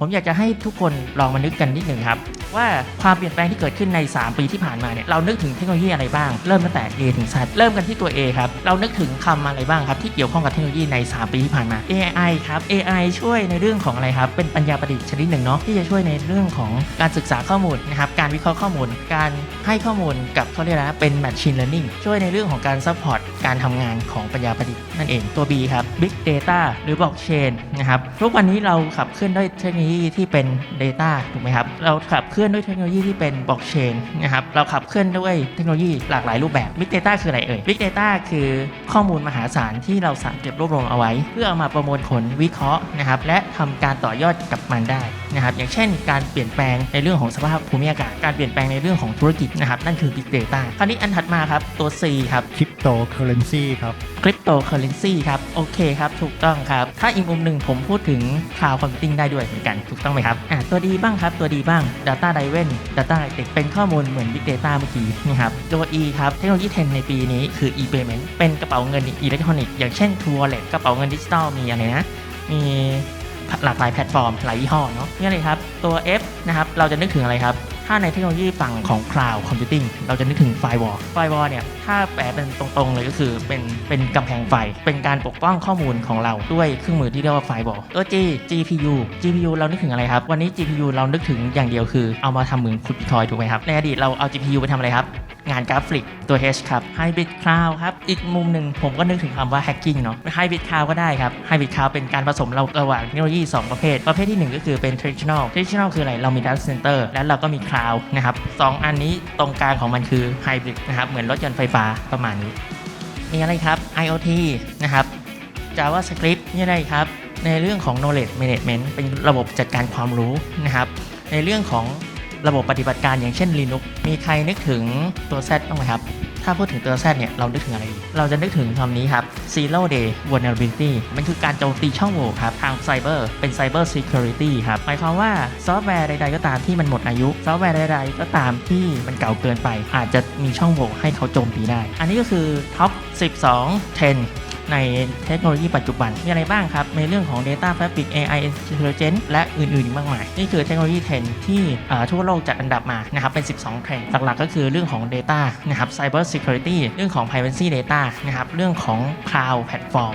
ผมอยากจะให้ทุกคนลองมานึกกันนิดหนึ่งครับ ว่าความเปลี่ยนแปลงที่เกิดขึ้นใน 3 ปีที่ผ่านมาเนี่ยเรานึกถึงเทคโนโลยีอะไรบ้าง เริ่มตั้งแต่ A ถึง Z เริ่มกันที่ตัว A ครับ เรานึกถึงคำอะไรบ้างครับ ที่เกี่ยวข้องกับเทคโนโลยีใน 3 ปีที่ผ่านมา AI ครับ AI ช่วยในเรื่องของอะไรครับ เป็นปัญญาประดิษฐ์ชนิดหนึ่งเนาะที่จะช่วยในเรื่องของการศึกษาข้อมูลนะครับการวิเคราะห์ข้อมูล การให้ข้อมูลกับเขาเรียกอะไรนะเป็น machine learning ช่วยในเรื่องของการ support การทำงานของปัญญาประดิษฐ์นั่นเองตัว B ครับ big data หรือ blockchain นะครับทุกวันนี้เราขับเคลื่อนด้วยเทคโนโลยีที่เป็น data ถูกไหมครับ เราขับเคลื่อนด้วยเทคโนโลยีที่เป็นบล็อกเชนนะครับ เราขับเคลื่อนด้วยเทคโนโลยีหลากหลายรูปแบบ big data คืออะไรเอ่ย big data คือข้อมูลมหาศาลที่เราสามารถเก็บรวบรวมเอาไว้ เพื่อเอามาประมวลผลวิเคราะห์นะครับ และทำการต่อยอดกับมันได้ นะครับอย่างเช่นการเปลี่ยนแปลงในเรื่องของสภาพภูมิอากาศการเปลี่ยนแปลงในเรื่องของธุรกิจนะครับนั่นคือ big data คราวนี้อันถัดมาครับตัว C ครับคริปโตเคอเรนซีครับคริปโตเคอเรนซีครับโอเคครับถูกต้องครับ ถ้าอีกมุมหนึ่งผมพูดถึง Cloud Computing ได้ด้วยเหมือนกันถูกต้องไหมครับอะตัวดีบ้างครับตัวดีบ้าง Data Driven Data Analytics เป็นข้อมูลเหมือน Big Data เมื่อกี้นะครับตัว E ครับเทคโนโลยีเทรนด์ในปีนี้คือ e-payment เป็นกระเป๋าเงินอิเล็กทรอนิกส์อย่างเช่น True Wallet กระเป๋าเงินดิจิตอลมีอะไรนะมี หลากหลายแพลตฟอร์มหลายยี่ห้อเนาะนี่เลยครับ ตัว F นะครับเราจะนึกถึงอะไรครับถ้าในเทคโนโลยีฝั่งของ Cloud Computing เราจะนึกถึง Firewall Firewall เนี่ย ถ้าแปลเป็นตรงๆเลยก็คือเป็นเป็นกำแพงไฟ เป็นการปกป้องข้อมูลของเราด้วยเครื่องมือที่เรียกว่า Firewall ตัว G GPU GPU เรานึกถึงอะไรครับ วันนี้ GPU เรานึกถึงอย่างเดียวคือเอามาทำเหมือนขุดบิตคอยถูกไหมครับ ในอดีตเราเอา GPU ไปทำอะไรครับ งานกราฟิกตัว H ครับ Hybrid Cloud ครับ อีกมุมหนึ่งผมก็นึกถึงคำว่า hacking เนาะ Hybrid Cloud ก็ได้ครับ Hybrid Cloud เป็นการผสมเราระหว่างเทคโนโลยี 2 ประเภท ประเภทที่ 1 ก็คือเป็น traditional traditional คืออะไร เรามี data center แล้วเราก็มี cloud นะครับสองอันนี้ตรงกลางของมันคือ hybrid นะครับ เหมือนรถยนต์ไฟฟ้าประมาณนี้ มีอะไรครับ IoT นะครับ JavaScript นี่อะไรครับ ในเรื่องของ knowledge management เป็นระบบจัดการความรู้นะครับ ในเรื่องของ ระบบปฏิบัติการอย่างเช่น Linux มีใครนึกถึงตัว Z บ้างไหมครับ ถ้าพูดถึงตัว Z เนี่ย เรานึกถึงอะไรดีเราจะนึกถึงคำนี้ครับ Zero Day Vulnerability มันคือการโจมตีช่องโหว่ครับ ทางไซเบอร์เป็น Cyber Security ครับ หมายความว่าซอฟต์แวร์ใดๆก็ตามที่มันหมดอายุ ซอฟต์แวร์ใดๆก็ตามที่มันเก่าเกินไป อาจจะมีช่องโหว่ให้เขาโจมตีได้ อันนี้ก็คือท็อป12 10 ในเทคโนโลยีปัจจุบัน มีอะไรบ้างครับ ในเรื่องของ Data Fabric AI Intelligence และอื่นๆอีกมากมาย นี่คือเทคโนโลยีเทรนที่ทั่วโลกจัดอันดับมานะครับเป็น 12 เทรนหลักๆ ก็คือเรื่องของ Data นะครับ Cyber Security เรื่องของ Privacy Data นะครับเรื่องของ Cloud Platform